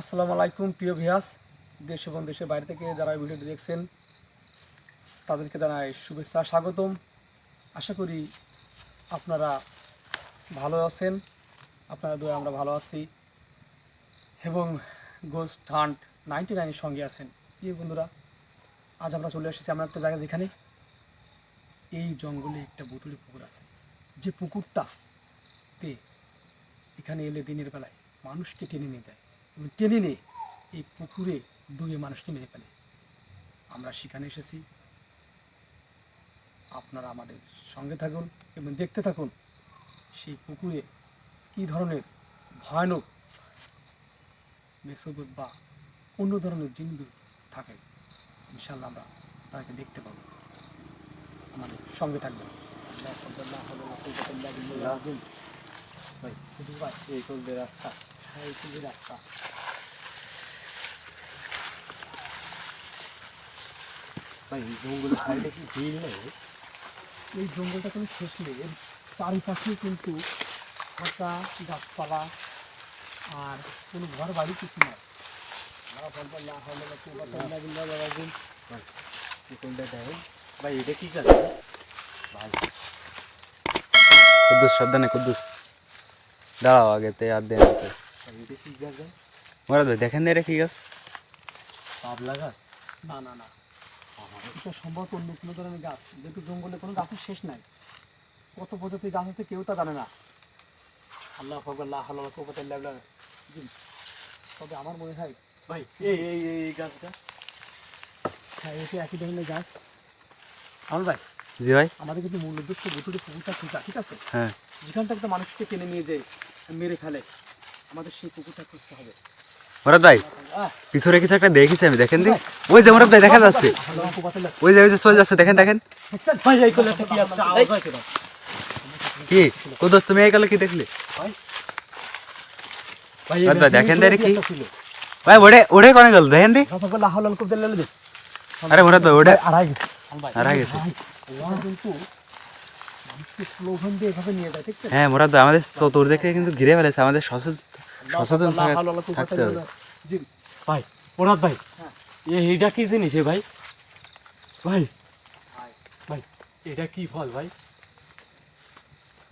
আসসালামু আলাইকুম, প্রিয় ভিয়াস দেশ এবং দেশের বাইরে থেকে যারা ভিডিওটি দেখছেন, তাদেরকে জানাই শুভেচ্ছা, স্বাগতম। আশা করি আপনারা ভালো আছেন, আপনারা দোয়া আমরা ভালো আছি। এবং গোস্ট হান্ট নাইনটি নাইনের সঙ্গে আছেন। প্রিয় বন্ধুরা, আজ আমরা চলে এসেছি এমন একটা জায়গা যেখানে এই জঙ্গলে একটা বুতুলি পুকুর আছে। যে পুকুরটাতে এখানে এলে দিনের বেলায় মানুষকে টেনে নিয়ে যায়। টেনে নিয়ে এই পুকুরে ডুবে মানুষকে মেরে ফেলে। আমরা সেখানে এসেছি। আপনারা আমাদের সঙ্গে থাকুন এবং দেখতে থাকুন সেই পুকুরে কী ধরনের ভয়ানক মেসোদূত বা অন্য ধরনের জিনিস থাকে ইনশাল্লাহ আমরা তাদেরকে দেখতে পাবো। আমাদের সঙ্গে থাকবেন। রাস্তা। হ্যাঁ এই রাস্তা। এই জঙ্গলের সাইডে কি ভিড় নেই? এই জঙ্গলটা কোনো শেষ নেই। এর চারিপাশে কিন্তু ফাঁকা গাছপালা আর কোনো ঘর বাড়ি কিছু দেয় ভাই এটা কি কাজ ভাই। কুদ্দুস সাবধানে কুদ্দুস। দাঁড়াও আগেতে আর দেন হাতে। ভাই দেখেন তো এটা কি গাছ? পাবলা গাছ? না না না। এটা সম্ভবত অন্য কোনো ধরনের গাছ? যেহেতু জঙ্গলে কোনো গাছের শেষ নাই। কত প্রজাতির গাছ আছে কেউ তা জানে না। আল্লাহ ফকল্লাহ আল্লাহ কোপাতাল্লাহ জি। তবে আমার মনে হয় ভাই এই এই এই এই গাছটা? হ্যাঁ এসে একই ধরনের গাছ। সামল ভাই। জি ভাই। আমাদের কিন্তু মূল উদ্দেশ্য বুতুরে পুকুরটা খোঁজা ঠিক আছে? হ্যাঁ। যেখান থেকে তো মানুষকে টেনে নিয়ে যায় মেরে ফেলে আমাদের সেই পুকুরটা খুঁজতে হবে। ভাই, পিছনে কিছু একটা দেখেছি আমি, দেখেন দি। ওই যে মোরাদ দেখা যাচ্ছে। ওই যে ওই যে, চলে যাচ্ছে, দেখেন দেখেন। কি? কি তুমি এই কি দেখলে? দেখেন তো কি? ভাই, ওড়ে ওড়ে কোনে গেল, দেখেন দি। দে আরে মোরাদ ভাই, ওড়ে। আড়াই গেছে। ওরা হ্যাঁ মোরাদ ভাই, আমাদের চতুর্দিকে কিন্তু ঘিরে ফেলেছে, আমাদের সচেতন সচেতন থাকতে হবে। ভাই ওনাদ ভাই হ্যাঁ। এইটা কি জিনিস এ ভাই? ভাই ভাই। এটা কি ফল ভাই?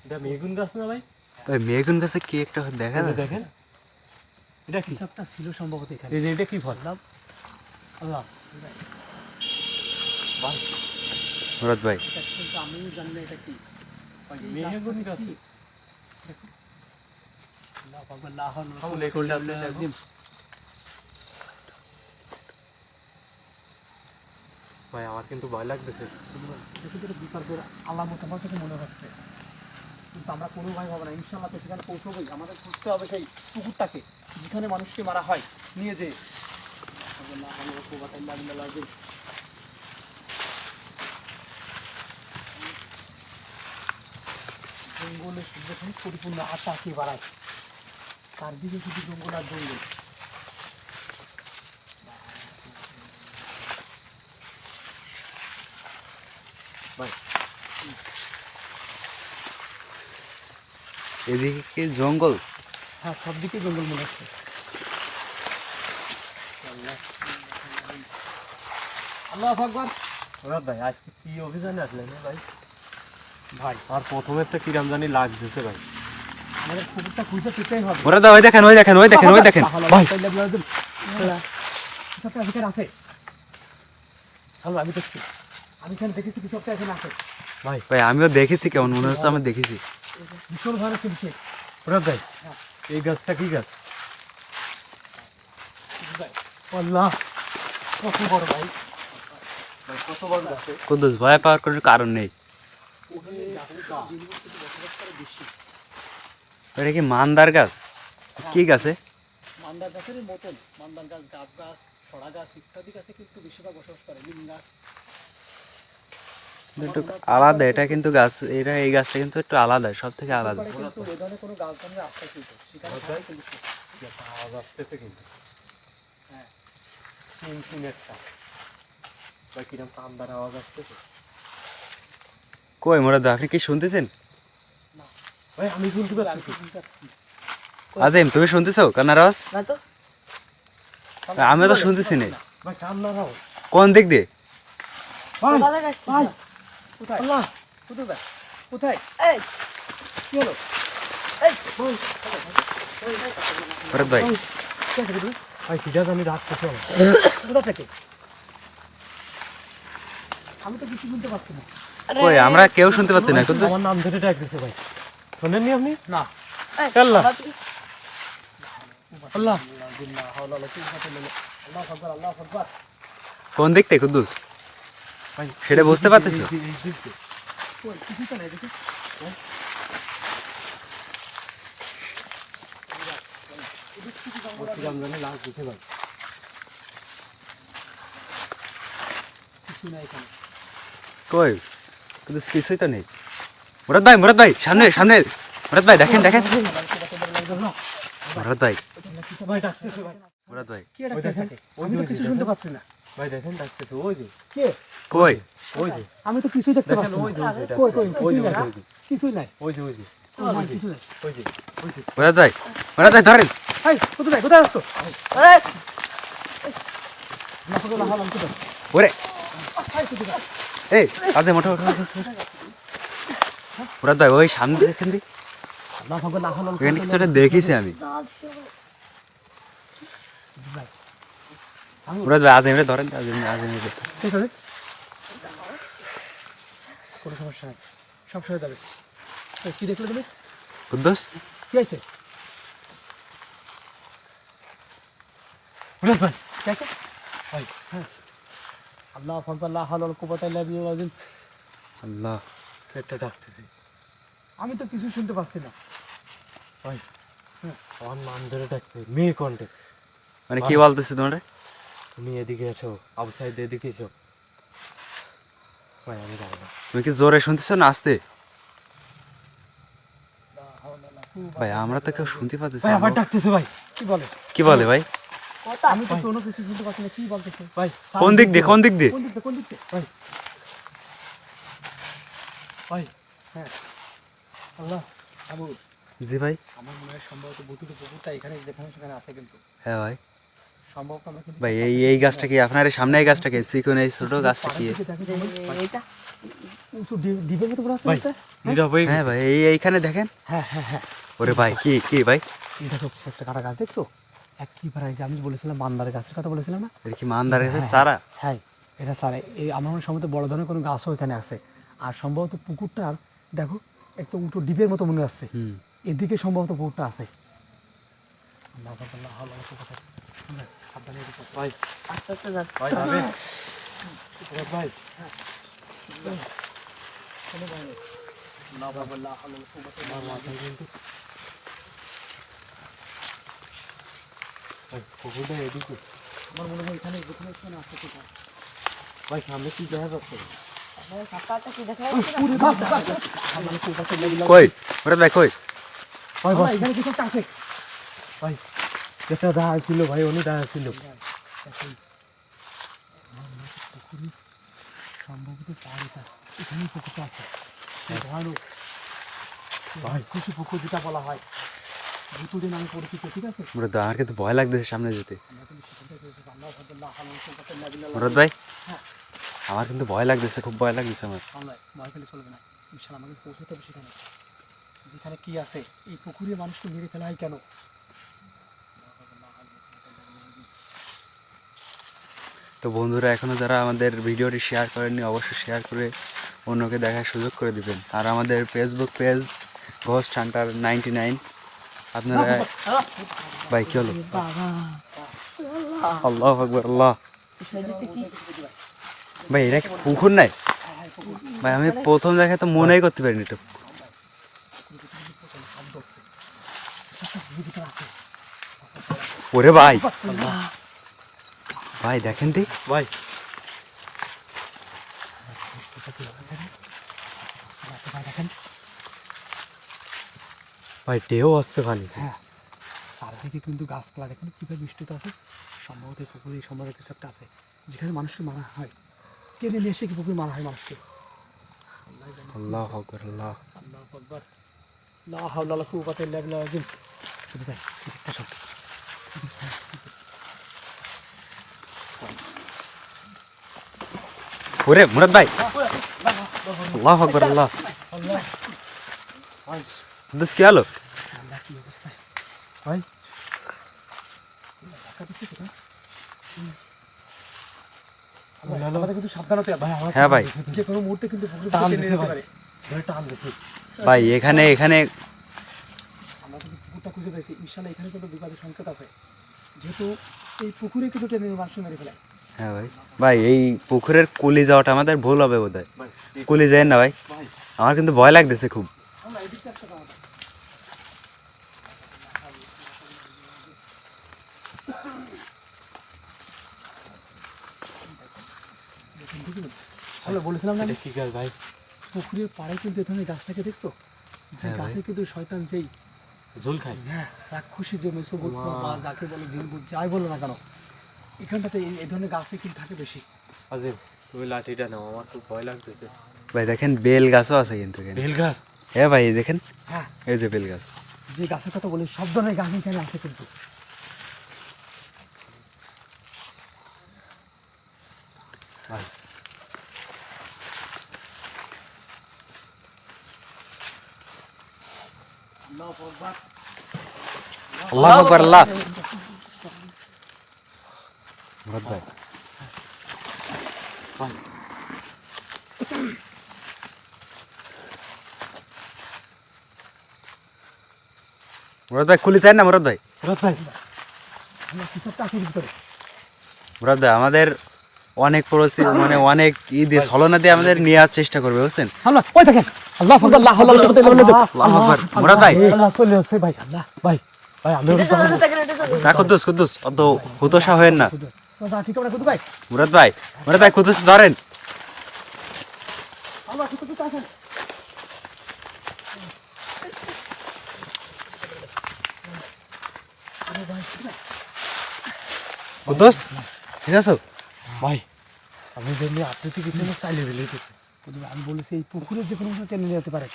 এটা মেগুন গাছ না ভাই? ভাই মেগুন গাছে কি একটা দেখা যাচ্ছে? দেখেন এটা কি? একটা ছিল সম্ভবত এখানে। এই যে এটা কি ফল? আল্লাহ। ভাই। মোরাদ ভাই। আমিও জানি না এটা কি। গাছটা গাছ? ভাই, আমার কিন্তু ভয় লাগতেছে এটা আলামত আমার মনে হচ্ছে কিন্তু আমরা কোনো ভয় হবে না ইনশাল্লাহ তো সেখানে পৌঁছবোই আমাদের খুঁজতে হবে সেই পুকুরটাকে যেখানে মানুষকে মারা হয় নিয়ে যে লা হাওলা ওয়ালা কুওয়াতা ইল্লা বিল্লাহ আযীম। জঙ্গলে যখন পরিপূর্ণ আটাকে বাড়ায় চারদিকে শুধু জঙ্গল আর জঙ্গল। ভাই। এদিকে জঙ্গল? হ্যাঁ সব দিকে জঙ্গল মনে হচ্ছে। আল্লাহ আকবার। ওনাদ ভাই আজকে কি অভিযানে আসলেন ভাই? ভাই আর প্রথমে তো কিরাম জানি লাগতেছে ভাই? ভাই ওই দেখেন ওই দেখেন ওই দেখেন ওই দেখেন। ভাই। কিছু এখানে আছে চলো আমি দেখছি। আমি এখানে দেখেছি কিছু একটা এখানে আছে ভাই ভাই আমিও দেখেছি কেমন মনে হচ্ছে আমি দেখেছি। ভীষণ ভাই হ্যাঁ। এই গাছটা কি গাছ? আল্লাহ কত বড় ভাই? কুদ্দুস ভয় পাওয়ার কোনো কারণ নেই। এটা কি মান্দার গাছ? কি গাছে? মান্দার গাছের মতন। মান্দার গাছ গাব গাছ সরা গাছ ইত্যাদি গাছে কিন্তু বেশিরভাগ বসবাস করে নিম গাছ। একটু আলাদা এটা কিন্তু গাছ এটা এই গাছটা কিন্তু একটু আলাদা সব থেকে আলাদা। কোনো গাছ আমরা রাস্তায় কিন্তু আসতেছে কিন্তু। হ্যাঁ। কই ভাই, আপনি কি শুনতেছেন? ভাই আমি শুনতে পাচ্ছি আজিম তুমি শুনতেছো? কান্নার আওয়াজ না তো। আমি তো শুনতেছি না। ভাই কান দিক দিয়ে? ভাই কোথা থেকে আসছিস? ভাই কোথায়? আল্লাহ। কোথায় ভাই? কোথায়? এই। কি হলো? ভরত ভাই কে আছে ভাই? কিটা জানি রাখতেছে আমার। কোথা থেকে? আমি তো কিছু শুনতে পাচ্ছি না। কই আমরা কেউ শুনতে পাচ্ছি না কুদ্দুস আমার নাম ধরে ডাক দিছে ভাই। শোনেননি আপনি? না। আল্লাহ। আল্লাহ। কোন থেকে কুদ্দুস? সেটা বুঝতে পারতেছো। কই কিছু তো নাই দেখি ওর কি জানি জানি লাগ দিছে ভাই কিছু নাই এখানে কই? কুদ্দুস কিছুই তো নেই। মুরাদ ভাই মুরাদ ভাই সামনে সামনে মুরাদ ভাই দেখেন দেখেন মুরাদ ভাই ভাই ডাকতেছে ভাই মুরাদ ভাই আমি তো কিছু শুনতে পাচ্ছি না ভাই দেখেন ডাকতেছে ওই যে কে কই ওই যে আমি তো কিছুই দেখতে পাচ্ছি না ওই যে কই কই ওই কিছুই যে, নাই কিছুই নাই ওই যে ওই যে মুরাদ ভাই মুরাদ ভাই ধরেন এই কোথায় কোথায় আসছো এই, ওরে এই মোটা ওঠো। ভাই ওই সামনে দেখেন দি আল্লাহ এখানে কিছুটা দেখিছি আমি। মুরাদ ভাই আজিমরে ধরেন আজিম আজিমরে ঠিক আছে। কোনো সমস্যা নাই। সব সরে যাবে। কি দেখলে তুমি? কুদ্দুস? কি আছে মুরাদ ভাই কি আছে? ভাই আল্লাহ আকবার আল্লাহ হালাল বিল্লাহ আল্লাহ। একটা ডাকতেছে। আমি তো কিছু শুনতে পাচ্ছি না। ভাই আমার নাম ধরে ডাকতে মেয়ে কণ্ঠে। মানে কি বলতেছে তোমরা? তুমি এদিকে এসো আবু সাইড এদিকে এসো। ভাই আমি যাব না। তুমি কি জোরে শুনতেছো না আস্তে? ভাই আমরা তো কেউ শুনতে পাচ্ছি ভাই আবার ডাকতেছে ভাই। কি বলে? কি বলে ভাই? আমি তো কোনো কিছু শুনতে পাচ্ছি না কি বলতেছে? ভাই কোন দিক দিয়ে কোন দিক দিয়ে? কোন দিক দিয়ে কোন দিক দিয়ে? ভাই ভাই হ্যাঁ। আল্লাহ আবু। জি ভাই। আমার মনে হয় সম্ভবত বুতুটো পুকুরটা এখানে যেখানে সেখানে আছে কিন্তু। হ্যাঁ ভাই। সম্ভবত আমরা কিন্তু ভাই এই এই গাছটা কি আপনার এই সামনে এই গাছটা কি? চিকন এই ছোট গাছটা কি? উঁচু ডিবের মতো আছে ভাই নীরব হয়ে হ্যাঁ ভাই এই এইখানে দেখেন। হ্যাঁ হ্যাঁ হ্যাঁ। ওরে ভাই কি কি ভাই? দেখো একটা কাটা গাছ দেখছ? একেবারে যে আমি বলেছিলাম মান্দার গাছের কথা বলেছিলাম না? এটা কি মানদার গাছে সারা হ্যাঁ এটা স্যার এই আমার মনে সম্ভবত বড় ধরনের কোনো গাছও এখানে আছে। আর সম্ভবত পুকুরটার দেখো একটু উল্টো ডিপের মতো মনে আসছে এদিকে সম্ভবত পুকুরটা আছে। আমার কিন্তু এদিকে আমার মনে হয় এখানে ভাই সামনে কি দেখা যাচ্ছে ভাই, কাকাটা কি দেখা যাচ্ছে না? কই? ওরে ভাই কই? ভাই আল্লাহ, এখানে কিছু আছে ভাই যেটা দেখা ছিল ভাই উনি ছিল সম্ভবত পাহাড়িটা এখানেই পুকুরটা আছে ভয়ানক ভাই কিছু পুকুর যেটা বলা হয়। ভুতুড়ি নামে পরিচিত ঠিক আছে? মুরাদ ভাই আমার কিন্তু ভয় লাগতেছে সামনে যেতে। মুরাদ ভাই? হ্যাঁ। আমার কিন্তু ভয় লাগতেছে খুব ভয় লাগতেছে আমার। ভয় পেলে চলবে না। ইনশাল্লাহ আমাকে পৌঁছতে হবে সেখানে। যেখানে কি আছে এই পুকুরে মানুষকে মেরে ফেলা হয় কেন? তো বন্ধুরা এখনও যারা আমাদের ভিডিওটি শেয়ার করেননি অবশ্যই শেয়ার করে অন্যকে দেখার সুযোগ করে দিবেন। আর আমাদের Facebook page ghost hunter ninety nine আপনারা ভাই কি হলো? আল্লাহ আকবর আল্লাহ? ভাই এটা কি পুকুর নাই? ভাই আমি প্রথম দেখায় তো মনেই করতে পারিনি আছে ওরে ভাই। ভাই দেখেন দি ভাই। ভাই ঢেউ আসছে খালি। হ্যাঁ। চারদিকে কিন্তু গাছপালা দেখুন কীভাবে বিস্তৃত আছে। সম্ভবত এই পুকুরে সম্ভবত কিছু একটা আছে যেখানে মানুষকে মারা হয়। টেনে নিয়ে এসে কি পুকুর মারা হয় মানুষকে আল্লাহ আকবর আল্লাহ আল্লাহ আকবর। লা হাওলা ওয়ালা কুওয়াতা ইল্লা বিল্লাহ। ভাই ওরে মুরাদ ভাই। আল্লাহ আকবর আল্লাহ। আল্লাহ দস কি আলো আল্লাহ কি অবস্থা? আমাদের কিন্তু সাবধান ভাই হ্যাঁ ভাই। যে কোনো মুহূর্তে কিন্তু টান টেনে দিছে নিতে ভাই। পারে। ধরে টান দিছে। ভাই এখানে এখানে আমরা কিন্তু পুকুরটা খুঁজে পেয়েছি। ইনশাল্লাহ এখানে কিন্তু বিপদের সংকেত আছে। যেহেতু এই পুকুরে কিন্তু টেনে মানুষ মেরে ফেলে। হ্যাঁ ভাই। ভাই এই পুকুরের কুলি যাওয়াটা আমাদের ভুল হবে বোধ হয় কুলি যায় না ভাই। ভাই। আমার কিন্তু ভয় লাগতেছে খুব। আমরা বলেছিলাম না? কি গাছ ভাই? পুকুরের পাড়ে কিন্তু এ ধরনের গাছ থাকে দেখছ? যে হ্যাঁ গাছে কিন্তু শয়তান যেই ঝোল খাই হ্যাঁ রাক্ষসী মেসোবুট বা যাকে বলে যাই বলো না কেন এখানটাতে এই- এই ধরনের গাছে কিন্তু থাকে বেশি। আজিম তুমি লাঠিটা নাও আমার খুব ভয় লাগতেছে। ভাই দেখেন বেল গাছও আছে কিন্তু বেল গাছ? হ্যাঁ ভাই দেখেন। হ্যাঁ। এই যে বেল গাছ। যে গাছের কথা বলি সব ধরনের গাছ এখানে আছে কিন্তু। আল্লাহ আকবর আল্লাহ। মুরাদ ভাই মুরাদ ভাই কুলি চাই না মুরাদ ভাই? মুরাদ ভাই। আমরা কিছু চাকরির ভিতরে মুরাদ ভাই আমাদের অনেক পরিস্থিতি মানে অনেক ই দিয়ে ছলনা দিয়ে আমাদের নেওয়ার চেষ্টা করবে বুঝছেন? আল্লাহ ওই দেখেন আল্লাহ আকবার, আল্লাহ না কুদ্দুস কুদ্দুস অত হুতোষা হয়েন না। আল্লাহ ঠিক আছে কুতু ভাই। মুরাদ ভাই মুরাদ ভাই কুদ্দুস ধরেন। কুদ্দুস ঠিক আছে? ভাই আমি যেমনি কিছু চাইলে আমি বলেছি এই পুকুরে যে কোনো টেনে নিয়ে যেতে পারে।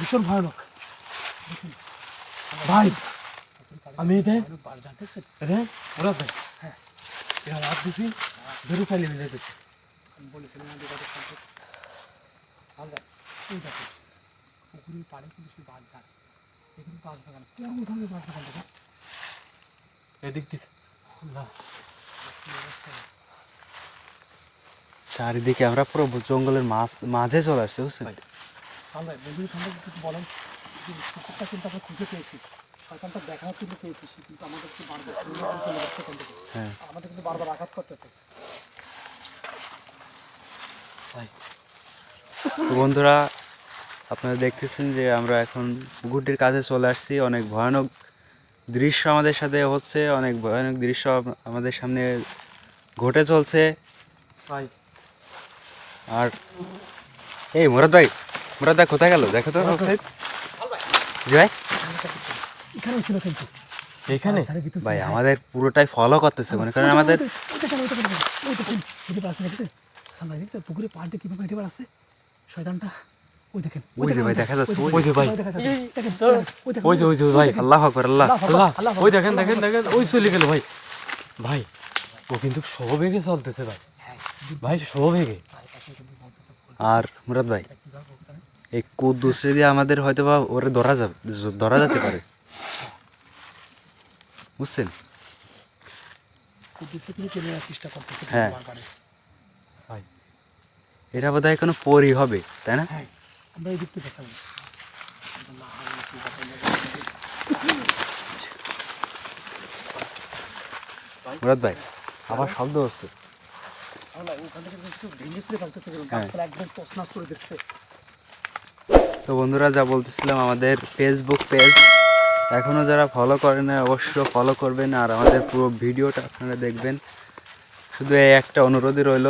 ভীষণ ভয়ানক। ভাই আমি জানতেছেন ভাই হ্যাঁ এটা রাত দিছি ধরে চাইলে ফেলে দিতে আমি বলেছিলাম না বিপদের সংকেত এই দেখো পুকুরের পাড়ে কিন্তু সে বাঘ যায় এখানে বাঘ বাগান পুরো ধরনের বাঘ বাগান দেখো এদিক দিক। আল্লাহ চারিদিকে আমরা পুরো জঙ্গলের মাছ মাঝে চলে আসছে বুঝছেন? সামনে কিছু বলেন। যে পুকুরটা কিন্তু আমরা খুঁজে পেয়েছি। শয়তানটা দেখাও কিন্তু পেয়েছি সে কিন্তু আমাদেরকে বারবার। হ্যাঁ। আমাদের কিন্তু বারবার আঘাত করতেছে। বন্ধুরা আপনারা দেখতেছেন যে আমরা এখন পুকুরটির কাছে চলে আসছি। অনেক ভয়ানক দৃশ্য আমাদের সাথে হচ্ছে অনেক ভয়ানক দৃশ্য আমাদের সামনে ঘটে চলছে। আর এই মুরাদ ভাই মুরাদ ভাই কোথায় গেল? দেখো তো সাইড জি ভাই এখানেও ছিল কিন্তু এখানে? ভাই আমাদের পুরোটাই ফলো করতেছে মনে করেন আমাদের সামনে পুকুরে পাড়ে কীভাবে হেঁটে শয়তানটা ওই দেখেন ওই যে ভাই দেখা যাচ্ছে ওই ওই যে ভাই। ওই দেখা যাচ্ছে দেখেন দেখেন ওই যে ওই যে ভাই আল্লাহ আকবর আল্লাহ আল্লাহ। ওই দেখেন দেখেন দেখেন ওই চলে গেল ভাই। ভাই ও কিন্তু সবেগে চলতেছে ভাই। ভাই সবেগে। আর মুরাদ ভাই এই কুদ্দুসরে দিয়ে আমাদের হয়তো বা ওরে ধরা যাবে ধরা যেতে পারে। বুঝছেন? কুদ্দুসে হ্যাঁ। এটা বোধ হয় কোনো পরই হবে তাই না? হ্যাঁ আমরা এই দিকটা দেখাবো। মুরাদ ভাই আবার শব্দ হচ্ছে। হ্যাঁ। গাছপালা একদম তছনাছ করে দিচ্ছে তো বন্ধুরা, যা বলতেছিলাম, আমাদের ফেসবুক পেজ এখনও যারা ফলো করেন না অবশ্যই ফলো করবেন। আর আমাদের পুরো ভিডিওটা আপনারা দেখবেন। শুধু এই একটা অনুরোধই রইল।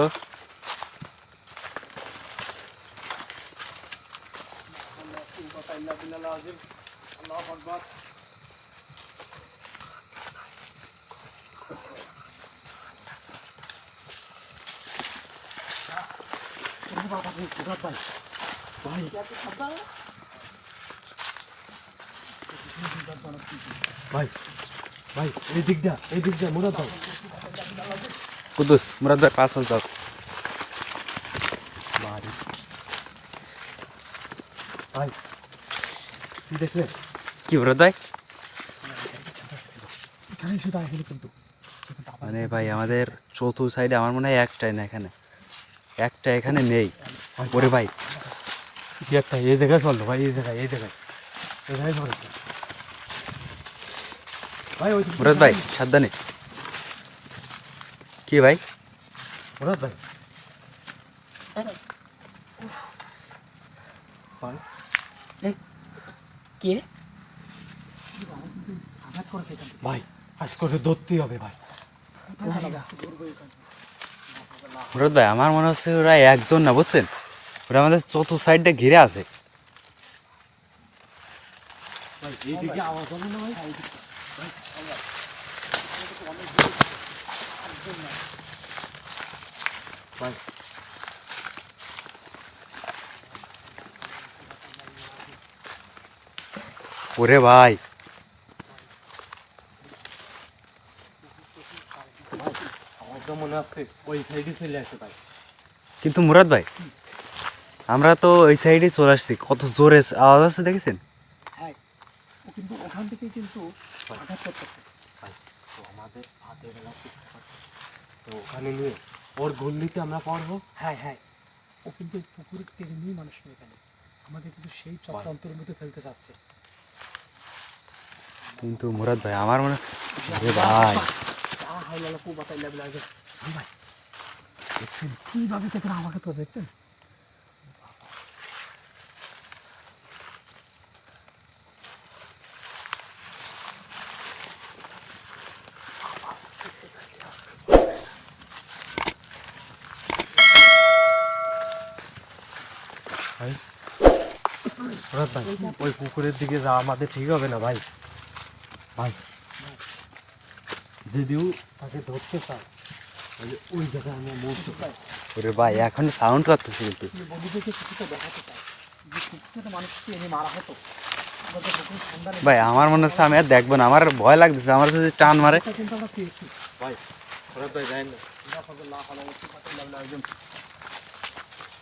ভাই ভাই এই দিকটা এই দিকটা মুরাদ কুদুস মুরাদ ভাই পাঁচ ভাই কি দেখলেন কি মুরাদ ভাই? মানে ভাই আমাদের চতুর্থ সাইডে আমার মনে হয় একটাই না এখানে। একটা এখানে নেই। ওরে ভাই কি একটা এই জায়গায় চলল ভাই এই জায়গায় এই জায়গায়। এই জায়গায় চলেছে ভাই ওই মুরাদ ভাই সাবধানে। কি ভাই? মুরাদ ভাই। কে? ভাই আজ করে ধরতেই হবে ভাই। ভাই আমার মনে হচ্ছে ওরা একজন না বুঝছেন? ওরা আমাদের চতুর্থ সাইডটা ঘিরে আছে। না ভাই। ওরে ভাই মনে আছে ওই সাইডে চলে আসে ভাই। কিন্তু মুরাদ ভাই আমরা তো ওই সাইডে চলে আসছি কত জোরে আওয়াজ আছে দেখেছেন? হ্যাঁ কিন্তু ওখান কিন্তু আঘাত করতেছে। তো আমাদের হাতে বেলা তো ওখানে নিয়ে ওর গল্লিতে আমরা পড়ব। হ্যাঁ হ্যাঁ। ও কিন্তু এই পুকুরে টেনে নিয়ে মানুষ আমাদের কিন্তু সেই চক্রান্তের মধ্যে ফেলতে চাচ্ছে কিন্তু মুরাদ ভাই আমার মনে ওরে ভাই। হাই লালা কু বাতাই লাগবে লাগবে ভাই দেখছেন কীভাবে আমাকে তো দেখতেন ভাই মুরাদ ভাই ওই পুকুরের দিকে যাওয়া আমাদের ঠিক হবে না ভাই। ভাই যদিও তাকে ধরতে চাই তাহলে ওই জায়গায় আমরা মরতে পাই ওরে ভাই এখন সাউন্ড করতেছে কিন্তু। বন্ধুদেরকে কিছুটা দেখাতে চাই। যে পুকুরে মানুষকে এনে মারা হতো? আমাদের পুকুর ঠান্ডা নেই ভাই আমার মনে হচ্ছে আমি আর দেখব না। আমার ভয় লাগতেছে আমার যদি টান মারে। ভাই ভাই যাই না?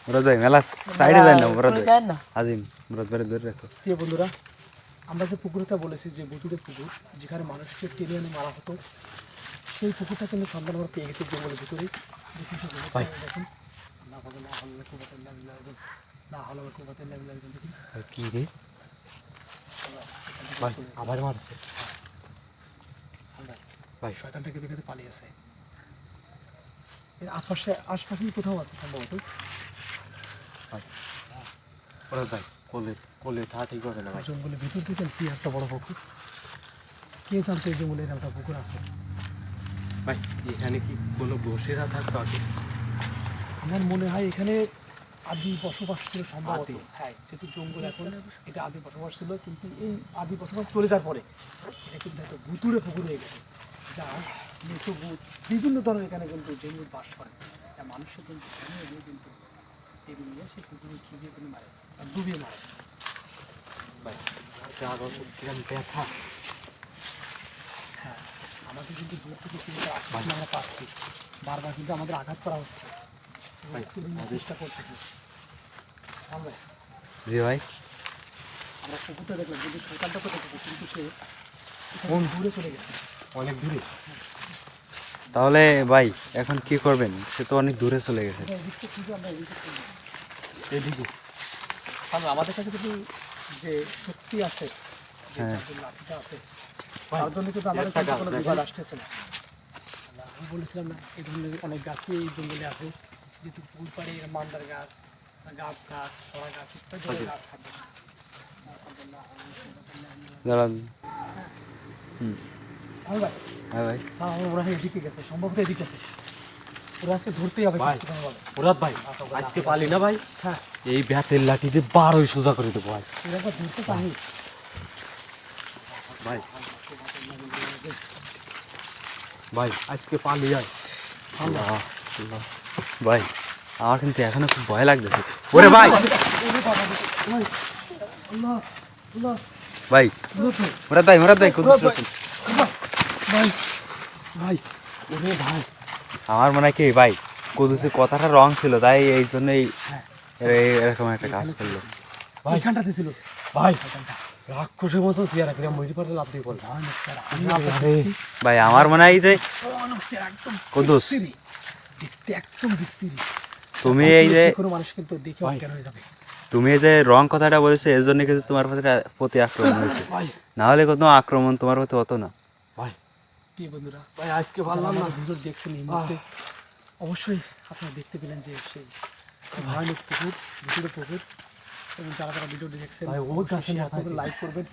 মুরাদ ভাই মেলা সাইডে যায় না মুরাদ ভাই না আজিম মুরাদ ভাই ধরে রাখো প্রিয় বন্ধুরা আমরা যে পুকুরটা বলেছি যে বুতুড়ে পুকুর যেখানে মানুষকে টেনে এনে মারা হতো সেই পুকুরটা কিন্তু সন্ধান আমরা পেয়ে গেছি জঙ্গলের ভিতরে দেখুন কি রে ভাই আবার মারছে ভাই শয়তানটাকে দেখে পালিয়েছে এর আশপাশে আশপাশে কোথাও আছে সম্ভবত মুরাদ ভাই কোলে কোলে থা ঠিক হবে না ভাই জঙ্গলের ভিতর থেকে কি একটা বড় পুকুর? কে জানতো এই জঙ্গলে একটা পুকুর আছে? ভাই এখানে কি কোনো বসেরা থাকতো আগে? আমার মনে হয় এখানে আদি বসবাস ছিল সম্ভবত। হ্যাঁ যেহেতু জঙ্গল এখন এটা আদি বসবাস ছিল কিন্তু এই আদি বসবাস চলে যাওয়ার পরে এটা কিন্তু একটা ভুতুড়ে পুকুর হয়ে গেছে যা মেসো বিভিন্ন ধরনের এখানে কিন্তু জঙ্গল বাস করে। যা মানুষের কিন্তু কিন্তু টেবিল নিয়ে সেই পুকুরে খিদিয়ে কিন্তু মারে আর ডুবিয়ে মারে। ব্যথা হ্যাঁ আমাদের কিন্তু দূর থেকে কিন্তু আশপাশে আমরা পাচ্ছি। বারবার কিন্তু আমাদের আঘাত করা হচ্ছে। চেষ্টা করতেছি হ্যাঁ জি ভাই। আমরা কুকুরটা দেখলাম কিন্তু সরকারটা তো দেখেছি কিন্তু সে দূরে চলে গেছে। অনেক দূরে? তাহলে ভাই এখন কি করবেন? সে তো অনেক দূরে চলে গেছে। এদিকে। কারণ আমাদের কাছে কিন্তু যে শক্তি আছে যে হ্যাঁ। লাঠিটা আছে তার জন্য কিন্তু আমাদের কোনো বিপদ আসতেছে না। আমি বলেছিলাম না এই ধরনের অনেক গাছই এই জঙ্গলে আছে যেহেতু পুকুর পাড়ে মান্দার গাছ গাব গাছ সরা গাছ ইত্যাদি গাছ থাকবে দাঁড়ান। হুম। হ্যাঁ ভাই হ্যাঁ ভাই স্যার আমার মনে হয় এদিকে গেছে সম্ভবত এদিকে গেছে ওরা আজকে ধরতেই হবে ভাই। কোনোভাবে। মুরাদ ভাই আজকে পালি না ভাই হ্যাঁ এই ব্যাতের লাঠি দিয়ে বারোই সোজা করে দেবো ভাই এরা তো ধরতে চাই ভাই ভাই আজকে পালি যায় আল্লাহ আল্লাহ ভাই আমার কিন্তু এখনও খুব ভয় লাগতেছে ওরে ভাই আল্লাহ আল্লাহ ভাই মুরাদ ভাই মুরাদ ভাই কুদুস রসুন। ভাই ভাই ওরে ভাই। আমার মনে হয় কি ভাই কুদুসের কথাটা রং ছিল তাই এই জন্যই হ্যাঁ। এরকম একটা কাজ করল। ভাই। এখানটাতে ছিল। ভাই রাক্ষসের মতো চেয়ার একটা মরি পারে লাভ দিয়ে ভাই আমার মনে হয় যে। দেখতে একদম বিশ্রী তুমি এই যে কোনো মানুষ কিন্তু দেখে অজ্ঞান হয়ে যাবে? তুমি যে রং কথাটা বলেছ এর জন্য কিন্তু তোমার প্রতি প্রতি আক্রমণ হয়েছে। ভাই। না হলে কোনো আক্রমণ তোমার প্রতি হতো না। প্রিয় বন্ধুরা ভাই আজকে পারলাম না ভিডিও দেখছেন এই মুহূর্তে অবশ্যই আপনারা দেখতে পেলেন যে সেই ভয়ানক পুকুর ভিতরে পুকুর এবং যারা যারা ভিডিওটি দেখছেন শেয়ার করবেন লাইক করবেন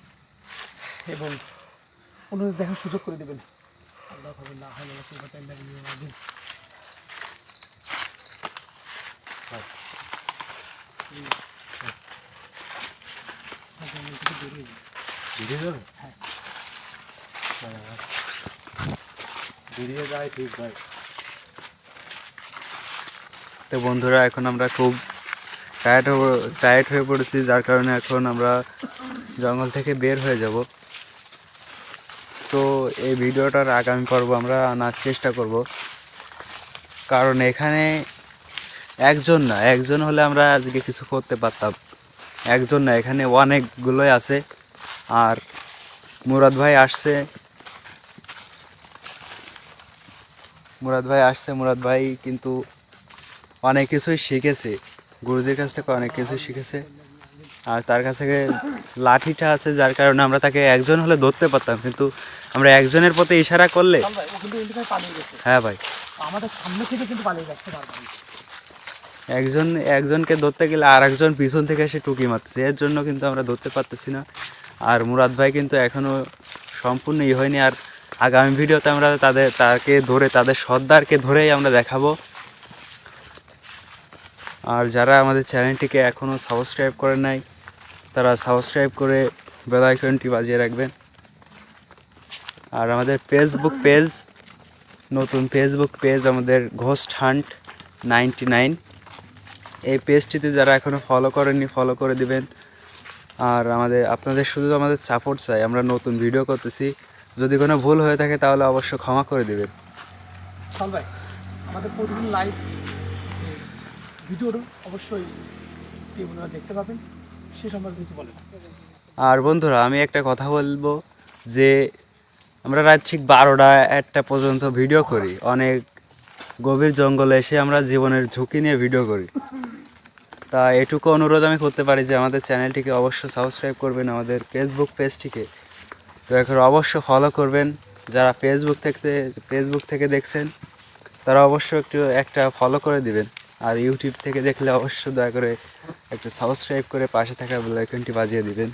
এবং অন্যদের দেখার সুযোগ করে দেবেন। আল্লাহ খবর না হয়। আল্লাহ সুবহানাহু তো বন্ধুরা, এখন আমরা খুব টায়ার্ড টায়ার্ড হয়ে পড়েছি, যার কারণে এখন আমরা জঙ্গল থেকে বের হয়ে যাব। সো এই ভিডিওটার আগামী পর্ব আমরা আনার চেষ্টা করব। কারণ এখানে একজন না, একজন হলে আমরা আজকে কিছু করতে পারতাম। একজন না, এখানে অনেকগুলোই আছে। আর মুরাদ ভাই আসছে। মুরাদ ভাই আসছে মুরাদ ভাই কিন্তু অনেক কিছুই শিখেছে। গুরুজির কাছ থেকে অনেক কিছুই শিখেছে। আর তার কাছ থেকে লাঠিটা আছে যার কারণে আমরা তাকে একজন হলে ধরতে পারতাম। কিন্তু আমরা একজনের প্রতি ইশারা করলে হ্যাঁ ভাই। আমাদের সামনে থেকে কিন্তু পালিয়ে যাচ্ছে একজন একজনকে ধরতে গেলে আর একজন পিছন থেকে এসে টুকি মারতেছে। এর জন্য কিন্তু আমরা ধরতে পারতেছি না। আর মুরাদ ভাই কিন্তু এখনও সম্পূর্ণ ই হয়নি। আর আগামী ভিডিওতে আমরা তাদের, তাকে ধরে, তাদের সর্দারকে ধরেই আমরা দেখাবো। আর যারা আমাদের চ্যানেলটিকে এখনও সাবস্ক্রাইব করে নাই, তারা সাবস্ক্রাইব করে বেল আইকনটি বাজিয়ে রাখবেন। আর আমাদের ফেসবুক পেজ নতুন ফেসবুক পেজ আমাদের ঘোস্ট হান্ট নাইনটি নাইন এই পেজটিতে যারা এখনও ফলো করেননি ফলো করে দিবেন। আর আমাদের, আপনাদের শুধু আমাদের সাপোর্ট চাই। আমরা নতুন ভিডিও করতেছি। যদি কোনো ভুল হয়ে থাকে তাহলে অবশ্যই ক্ষমা করে দিবেন ভাই আমাদের প্রতিদিন লাইভ যে ভিডিওটা অবশ্যই দেখতে পাবেন সে সম্পর্কে কিছু বলেন। আর বন্ধুরা আমি একটা কথা বলব যে আমরা রাত ঠিক বারোটা একটা পর্যন্ত ভিডিও করি। অনেক গভীর জঙ্গলে এসে আমরা জীবনের ঝুঁকি নিয়ে ভিডিও করি। তা এটুকু অনুরোধ আমি করতে পারি যে আমাদের চ্যানেলটিকে অবশ্যই সাবস্ক্রাইব করবেন আমাদের ফেসবুক পেজটিকে তো এখন অবশ্য ফলো করবেন। যারা ফেসবুক থেকে ফেসবুক থেকে দেখছেন, তারা অবশ্য একটু, একটা ফলো করে দিবেন। আর ইউটিউব থেকে দেখলে অবশ্য দয়া করে একটা সাবস্ক্রাইব করে পাশে থাকা বেলাইকনটি বাজিয়ে দিবেন।